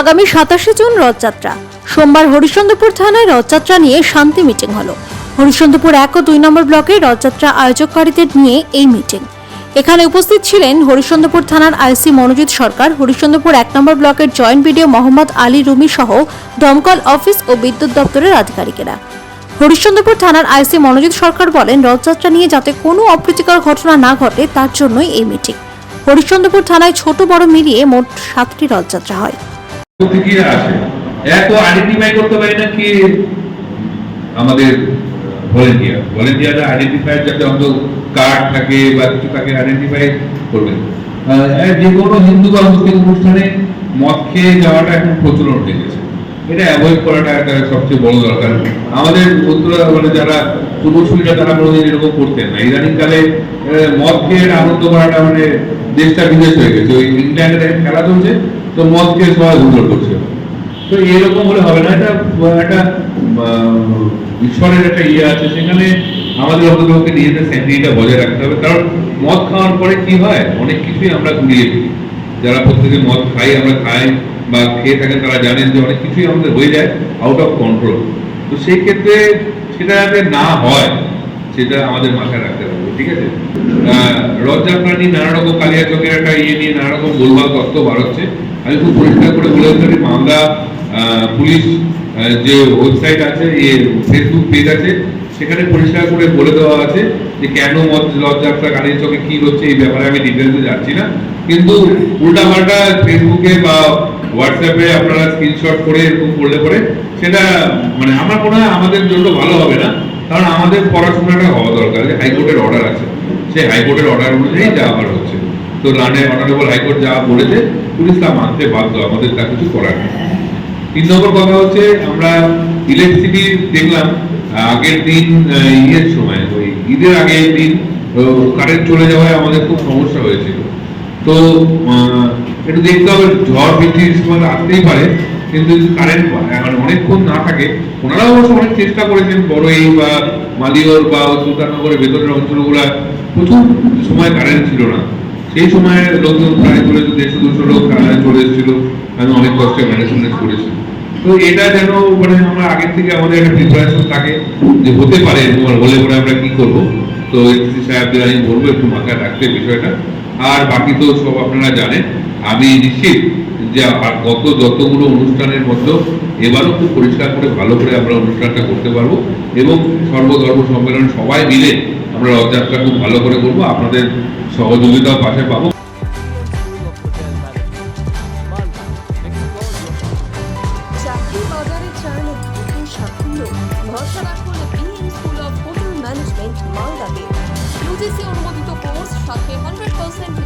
আগামী সাতাশে জুন রথযাত্রা। সোমবার হরিশ্চন্দ্রপুর থানায় রথযাত্রা নিয়ে শান্তি মিটিং হলো। হরিশ্চন্দ্রপুর এক ও দুই নম্বর ব্লকে রথযাত্রা আয়োজককারীদের নিয়ে এই মিটিং। এখানে উপস্থিত ছিলেন হরিশ্চন্দ্রপুর থানার আইসি মনোজিৎ সরকার, হরিশ্চন্দ্রপুর এক নম্বর ব্লকের জয়েন্ট বিডিও মোহাম্মদ আলী রুমি সহ দমকল অফিস ও বিদ্যুৎ দপ্তরের আধিকারিকেরা। হরিশ্চন্দ্রপুর থানার আইসি মনোজিৎ সরকার বলেন, রথযাত্রা নিয়ে যাতে কোনো অপ্রীতিকর ঘটনা না ঘটে, তার জন্যই এই মিটিং। হরিশ্চন্দ্রপুর থানায় ছোট বড় মিলিয়ে মোট সাতটি রথযাত্রা হয়। প্রচলন হয়ে গেছে। এটা অ্যাভয়েড করাটা একটা সবচেয়ে বড় দরকার। আমাদের মানে যারা পূর্বসূরীরা তারা এরকম করতেন না। ইদানিং কালে মদ খেয়ে আনন্দ করাটা মানে দেশটা বিদেশ হয়ে গেছে। ওই ইংল্যান্ডের খেলা চলছে তো মদ খেয়ে সবাই হুজোর করছে। তো এরকম হলে হবে না, এটা, একটা ঈশ্বরের একটা ইয়ে আছে, সেখানে আমাদের অন্ততপক্ষে নিজেদের স্যান্ডিটা বজায় রাখতে হবে। কারণ মদ খাওয়ার পরে কি হয়? অনেক কিছুই আমরা ঘুরিয়ে ফেলি। যারা প্রত্যেকে মদ খাই, আমরা খাই বা খেয়ে থাকেন, তারা জানেন যে অনেক কিছুই আমাদের হয়ে যায় আউট অফ কন্ট্রোল তো সেই ক্ষেত্রে সেটা যাতে না হয় সেটা আমাদের মাথায় রাখতে হবে ঠিক আছে? রথযাত্রা নিয়ে নানা রকম কালিয়া চকের একটা ইয়ে নিয়ে নানা রকম গোলমাল তত্ত্ব বার হচ্ছে। আমি খুব পরিষ্কার করে বলে দিতে আহ, পুলিশ যে ওয়েবসাইট আছে ইয়ে ফেসবুক পেজ আছে সেখানে পরিষ্কার করে বলে দেওয়া আছে যে কেন রথযাত্রা কালিয়া চকে কি হচ্ছে এই ব্যাপারে আমি ডিটেলসে যাচ্ছি না। কিন্তু উল্টাপাল্টা ফেসবুকে বা হোয়াটসঅ্যাপে আপনারা স্ক্রিনশট করে এরকম করলে পরে সেটা মানে আমার মনে হয় আমাদের জন্য ভালো হবে না। কারণ আমাদের পড়াশোনাটা হওয়া দরকার, যে হাইকোর্টের অর্ডার আছে। সেই হাইকোর্টের অর্ডার অনুযায়ী যা আবার হচ্ছে। তো রানে অনারেবল হাইকোর্ট যা বলেছে, পুলিশ তা মানতে বাধ্য, আমাদের তা কিছু করার নেই। তিন নম্বর কথা হচ্ছে, আমরা ইলেকট্রিসিটি দেখলাম আগের দিন ইয়ের সময়। ওই ঈদের আগের দিন কারেন্ট চলে যাওয়ায় আমাদের খুব সমস্যা হয়েছিল। তো একটু দেখতে হবে, ঝড় বৃষ্টির সময় আসতেই পারে। কিন্তু কারেন্ট মানে অনেকক্ষণ না থাকে ওনারা অবশ্য অনেক চেষ্টা করেছেন বড়ই বা মালিয়র বা সুলতাননগরের ভেতরের অঞ্চলগুলো, প্রচুর সময় কারেন্ট ছিল না। সেই সময় লোকজন প্রায় চলে দেড়শো, দুশো লোক কারেন্ট চলে এসেছিল। আমি অনেক কষ্টে ম্যানেজমেন্ট করেছি। তো এটা যেন মানে আমরা আগের থেকে আমাদের একটা প্রিপারেশন থাকে যে হতে পারে হলে পরে আমরা কি করব। তো এসপি সাহেবদের আমি বলব, একটু মাথায় রাখতে বিষয়টা। আর বাকি তো সব আপনারা জানেন, আমি নিশ্চিত যে গত যতগুলো অনুষ্ঠানের মধ্যে এবারও খুব পরিষ্কার করে, ভালো করে আমরা অনুষ্ঠানটা করতে পারব এবং সর্বধর্ম সম্মেলন সবাই মিলে আমরা রথযাত্রা খুব ভালো করে করব। আপনাদের সহযোগিতাও পাশে পাবো। সাথে হান্ড্রেড পার্সেন্ট